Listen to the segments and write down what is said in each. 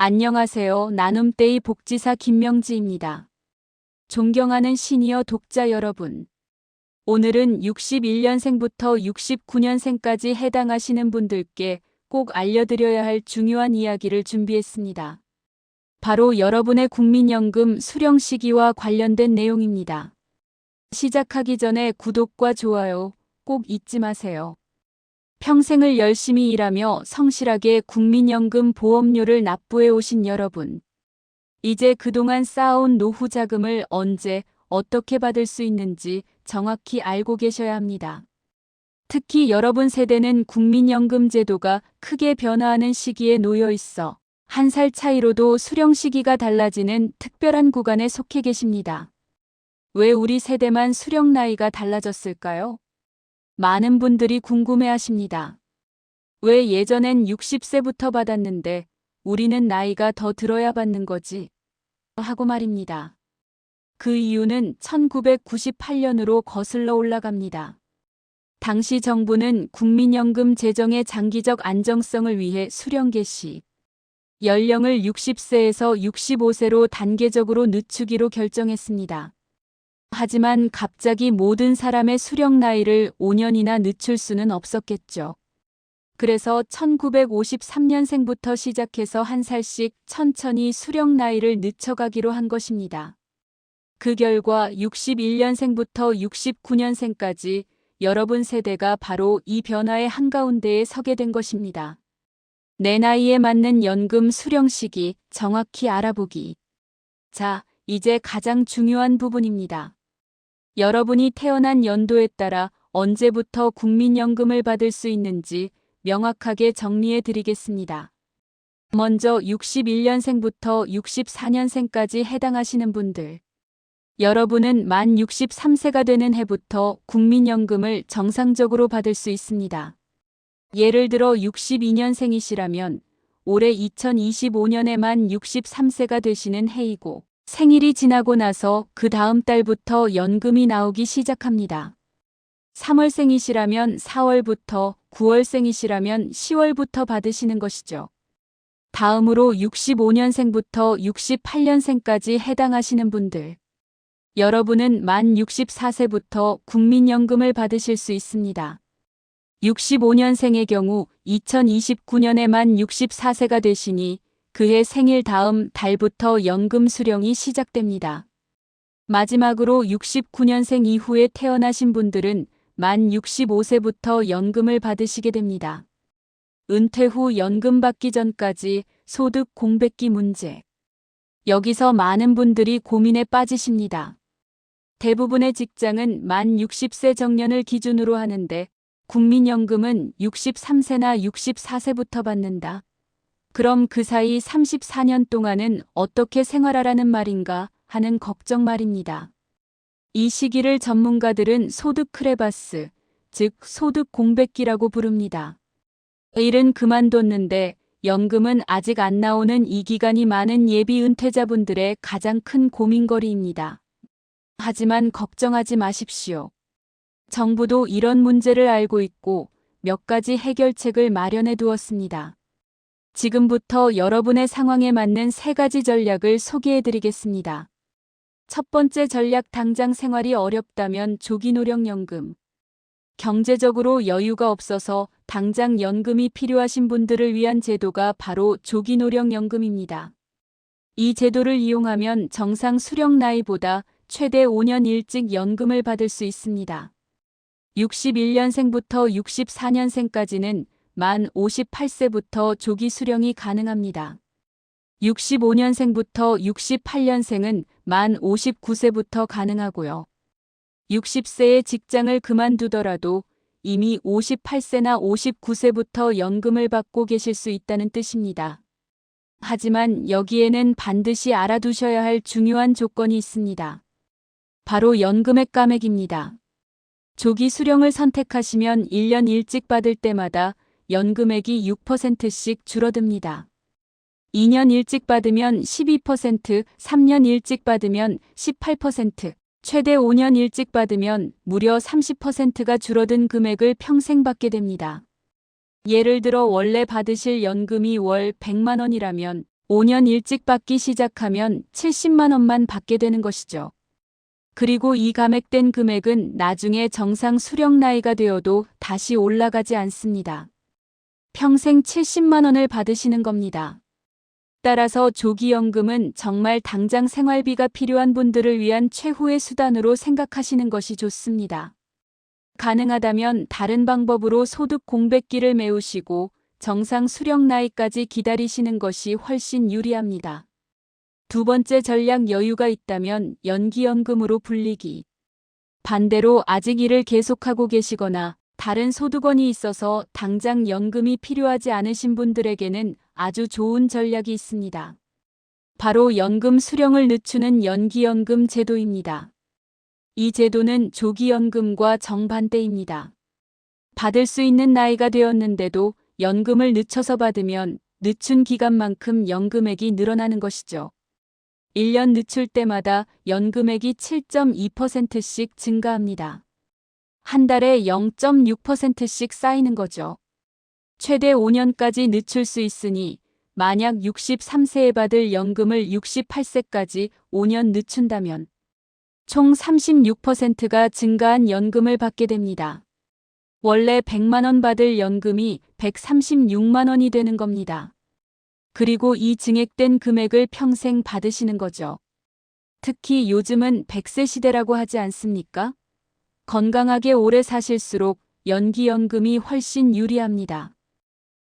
안녕하세요. 나눔데이 복지사 김명지입니다. 존경하는 시니어 독자 여러분. 오늘은 61년생부터 69년생까지 해당하시는 분들께 꼭 알려드려야 할 중요한 이야기를 준비했습니다. 바로 여러분의 국민연금 수령 시기와 관련된 내용입니다. 시작하기 전에 구독과 좋아요 꼭 잊지 마세요. 평생을 열심히 일하며 성실하게 국민연금 보험료를 납부해 오신 여러분. 이제 그동안 쌓아온 노후 자금을 언제 어떻게 받을 수 있는지 정확히 알고 계셔야 합니다. 특히 여러분 세대는 국민연금 제도가 크게 변화하는 시기에 놓여 있어 한 살 차이로도 수령 시기가 달라지는 특별한 구간에 속해 계십니다. 왜 우리 세대만 수령 나이가 달라졌을까요? 많은 분들이 궁금해 하십니다. 왜 예전엔 60세부터 받았는데 우리는 나이가 더 들어야 받는 거지? 하고 말입니다. 그 이유는 1998년으로 거슬러 올라갑니다. 당시 정부는 국민연금 재정의 장기적 안정성을 위해 수령 개시, 연령을 60세에서 65세로 단계적으로 늦추기로 결정했습니다. 하지만 갑자기 모든 사람의 수령 나이를 5년이나 늦출 수는 없었겠죠. 그래서 1953년생부터 시작해서 한 살씩 천천히 수령 나이를 늦춰가기로 한 것입니다. 그 결과 61년생부터 69년생까지 여러분 세대가 바로 이 변화의 한가운데에 서게 된 것입니다. 내 나이에 맞는 연금 수령 시기 정확히 알아보기. 자, 이제 가장 중요한 부분입니다. 여러분이 태어난 연도에 따라 언제부터 국민연금을 받을 수 있는지 명확하게 정리해 드리겠습니다. 먼저 61년생부터 64년생까지 해당하시는 분들. 여러분은 만 63세가 되는 해부터 국민연금을 정상적으로 받을 수 있습니다. 예를 들어 62년생이시라면 올해 2025년에 만 63세가 되시는 해이고 생일이 지나고 나서 그 다음 달부터 연금이 나오기 시작합니다. 3월생이시라면 4월부터, 9월생이시라면 10월부터 받으시는 것이죠. 다음으로 65년생부터 68년생까지 해당하시는 분들. 여러분은 만 64세부터 국민연금을 받으실 수 있습니다. 65년생의 경우 2029년에 만 64세가 되시니 그해 생일 다음 달부터 연금 수령이 시작됩니다. 마지막으로 69년생 이후에 태어나신 분들은 만 65세부터 연금을 받으시게 됩니다. 은퇴 후 연금 받기 전까지 소득 공백기 문제. 여기서 많은 분들이 고민에 빠지십니다. 대부분의 직장은 만 60세 정년을 기준으로 하는데 국민연금은 63세나 64세부터 받는다. 그럼 그 사이 34년 동안은 어떻게 생활하라는 말인가 하는 걱정 말입니다. 이 시기를 전문가들은 소득 크레바스, 즉 소득 공백기라고 부릅니다. 일은 그만뒀는데 연금은 아직 안 나오는 이 기간이 많은 예비 은퇴자분들의 가장 큰 고민거리입니다. 하지만 걱정하지 마십시오. 정부도 이런 문제를 알고 있고 몇 가지 해결책을 마련해 두었습니다. 지금부터 여러분의 상황에 맞는 세 가지 전략을 소개해 드리겠습니다. 첫 번째 전략 당장 생활이 어렵다면 조기 노령연금. 경제적으로 여유가 없어서 당장 연금이 필요하신 분들을 위한 제도가 바로 조기 노령연금입니다. 이 제도를 이용하면 정상 수령 나이보다 최대 5년 일찍 연금을 받을 수 있습니다. 61년생부터 64년생까지는 만 58세부터 조기 수령이 가능합니다. 65년생부터 68년생은 만 59세부터 가능하고요. 60세의 직장을 그만두더라도 이미 58세나 59세부터 연금을 받고 계실 수 있다는 뜻입니다. 하지만 여기에는 반드시 알아두셔야 할 중요한 조건이 있습니다. 바로 연금액 감액입니다. 조기 수령을 선택하시면 1년 일찍 받을 때마다 연금액이 6%씩 줄어듭니다. 2년 일찍 받으면 12%, 3년 일찍 받으면 18%, 최대 5년 일찍 받으면 무려 30%가 줄어든 금액을 평생 받게 됩니다. 예를 들어 원래 받으실 연금이 월 100만 원이라면 5년 일찍 받기 시작하면 70만 원만 받게 되는 것이죠. 그리고 이 감액된 금액은 나중에 정상 수령 나이가 되어도 다시 올라가지 않습니다. 평생 70만 원을 받으시는 겁니다. 따라서 조기연금은 정말 당장 생활비가 필요한 분들을 위한 최후의 수단으로 생각하시는 것이 좋습니다. 가능하다면 다른 방법으로 소득 공백기를 메우시고 정상 수령 나이까지 기다리시는 것이 훨씬 유리합니다. 두 번째 전략 여유가 있다면 연기연금으로 불리기. 반대로 아직 일을 계속하고 계시거나 다른 소득원이 있어서 당장 연금이 필요하지 않으신 분들에게는 아주 좋은 전략이 있습니다. 바로 연금 수령을 늦추는 연기연금 제도입니다. 이 제도는 조기연금과 정반대입니다. 받을 수 있는 나이가 되었는데도 연금을 늦춰서 받으면 늦춘 기간만큼 연금액이 늘어나는 것이죠. 1년 늦출 때마다 연금액이 7.2%씩 증가합니다. 한 달에 0.6%씩 쌓이는 거죠. 최대 5년까지 늦출 수 있으니 만약 63세에 받을 연금을 68세까지 5년 늦춘다면 총 36%가 증가한 연금을 받게 됩니다. 원래 100만 원 받을 연금이 136만 원이 되는 겁니다. 그리고 이 증액된 금액을 평생 받으시는 거죠. 특히 요즘은 100세 시대라고 하지 않습니까? 건강하게 오래 사실수록 연기연금이 훨씬 유리합니다.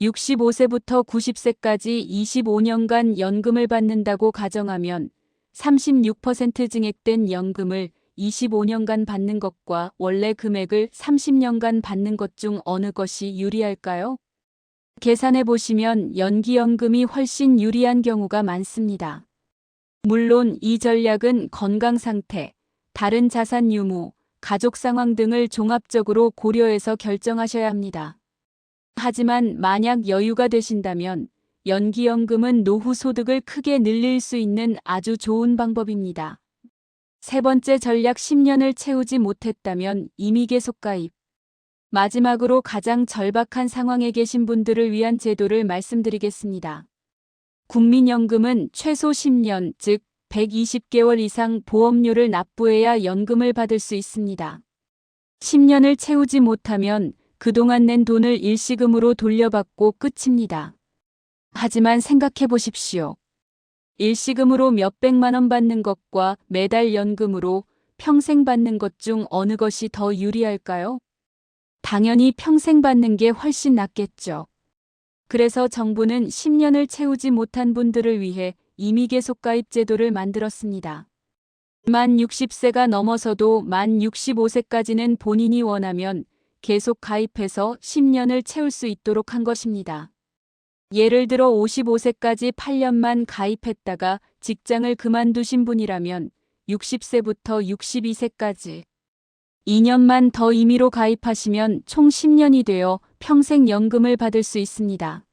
65세부터 90세까지 25년간 연금을 받는다고 가정하면 36% 증액된 연금을 25년간 받는 것과 원래 금액을 30년간 받는 것 중 어느 것이 유리할까요? 계산해 보시면 연기연금이 훨씬 유리한 경우가 많습니다. 물론 이 전략은 건강 상태, 다른 자산 유무, 가족 상황 등을 종합적으로 고려해서 결정하셔야 합니다. 하지만 만약 여유가 되신다면 연기연금은 노후 소득을 크게 늘릴 수 있는 아주 좋은 방법입니다. 세 번째 전략 10년을 채우지 못했다면 이미 계속 가입. 마지막으로 가장 절박한 상황에 계신 분들을 위한 제도를 말씀드리겠습니다. 국민연금은 최소 10년, 즉 120개월 이상 보험료를 납부해야 연금을 받을 수 있습니다. 10년을 채우지 못하면 그동안 낸 돈을 일시금으로 돌려받고 끝입니다. 하지만 생각해 보십시오. 일시금으로 몇백만 원 받는 것과 매달 연금으로 평생 받는 것 중 어느 것이 더 유리할까요? 당연히 평생 받는 게 훨씬 낫겠죠. 그래서 정부는 10년을 채우지 못한 분들을 위해 이미 계속 가입 제도를 만들었습니다. 만 60세가 넘어서도 만 65세까지는 본인이 원하면 계속 가입해서 10년을 채울 수 있도록 한 것입니다. 예를 들어 55세까지 8년만 가입했다가 직장을 그만두신 분이라면 60세부터 62세까지 2년만 더 임의로 가입하시면 총 10년이 되어 평생 연금을 받을 수 있습니다.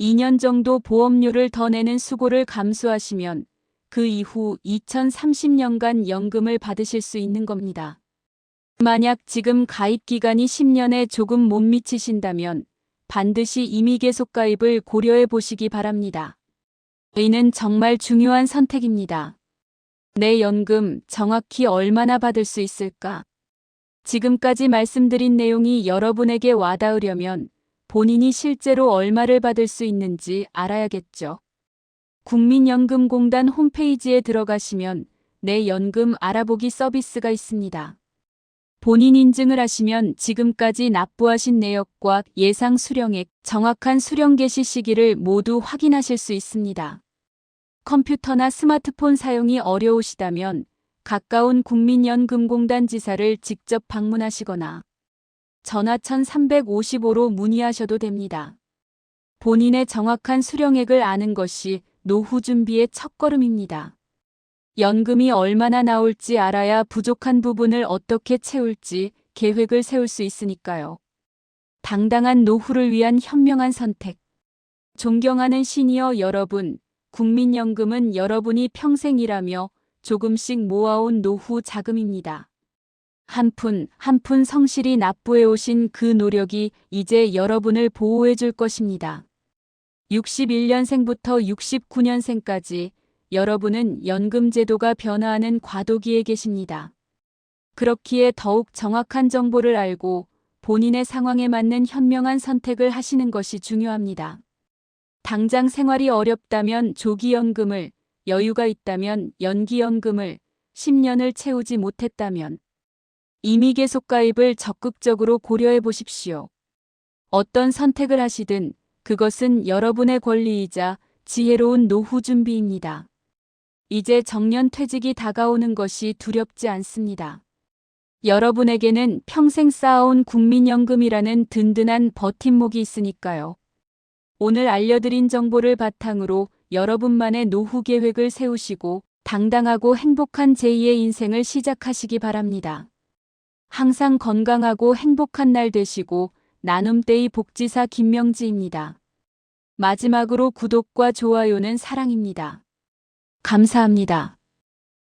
2년 정도 보험료를 더 내는 수고를 감수하시면 그 이후 2030년간 연금을 받으실 수 있는 겁니다. 만약 지금 가입 기간이 10년에 조금 못 미치신다면 반드시 임의 계속 가입을 고려해 보시기 바랍니다. 이는 정말 중요한 선택입니다. 내 연금 정확히 얼마나 받을 수 있을까? 지금까지 말씀드린 내용이 여러분에게 와닿으려면 본인이 실제로 얼마를 받을 수 있는지 알아야겠죠. 국민연금공단 홈페이지에 들어가시면 내 연금 알아보기 서비스가 있습니다. 본인 인증을 하시면 지금까지 납부하신 내역과 예상 수령액, 정확한 수령 개시 시기를 모두 확인하실 수 있습니다. 컴퓨터나 스마트폰 사용이 어려우시다면 가까운 국민연금공단 지사를 직접 방문하시거나 전화 1355로 문의하셔도 됩니다. 본인의 정확한 수령액을 아는 것이 노후 준비의 첫걸음입니다. 연금이 얼마나 나올지 알아야 부족한 부분을 어떻게 채울지 계획을 세울 수 있으니까요. 당당한 노후를 위한 현명한 선택. 존경하는 시니어 여러분, 국민연금은 여러분이 평생 일하며 조금씩 모아온 노후 자금입니다. 한 푼 한 푼 성실히 납부해 오신 그 노력이 이제 여러분을 보호해 줄 것입니다. 61년생부터 69년생까지 여러분은 연금 제도가 변화하는 과도기에 계십니다. 그렇기에 더욱 정확한 정보를 알고 본인의 상황에 맞는 현명한 선택을 하시는 것이 중요합니다. 당장 생활이 어렵다면 조기연금을, 여유가 있다면 연기연금을, 10년을 채우지 못했다면 이미 계속 가입을 적극적으로 고려해 보십시오. 어떤 선택을 하시든 그것은 여러분의 권리이자 지혜로운 노후 준비입니다. 이제 정년 퇴직이 다가오는 것이 두렵지 않습니다. 여러분에게는 평생 쌓아온 국민연금이라는 든든한 버팀목이 있으니까요. 오늘 알려드린 정보를 바탕으로 여러분만의 노후 계획을 세우시고 당당하고 행복한 제2의 인생을 시작하시기 바랍니다. 항상 건강하고 행복한 날 되시고 나눔데이 복지사 김명지입니다. 마지막으로 구독과 좋아요는 사랑입니다. 감사합니다.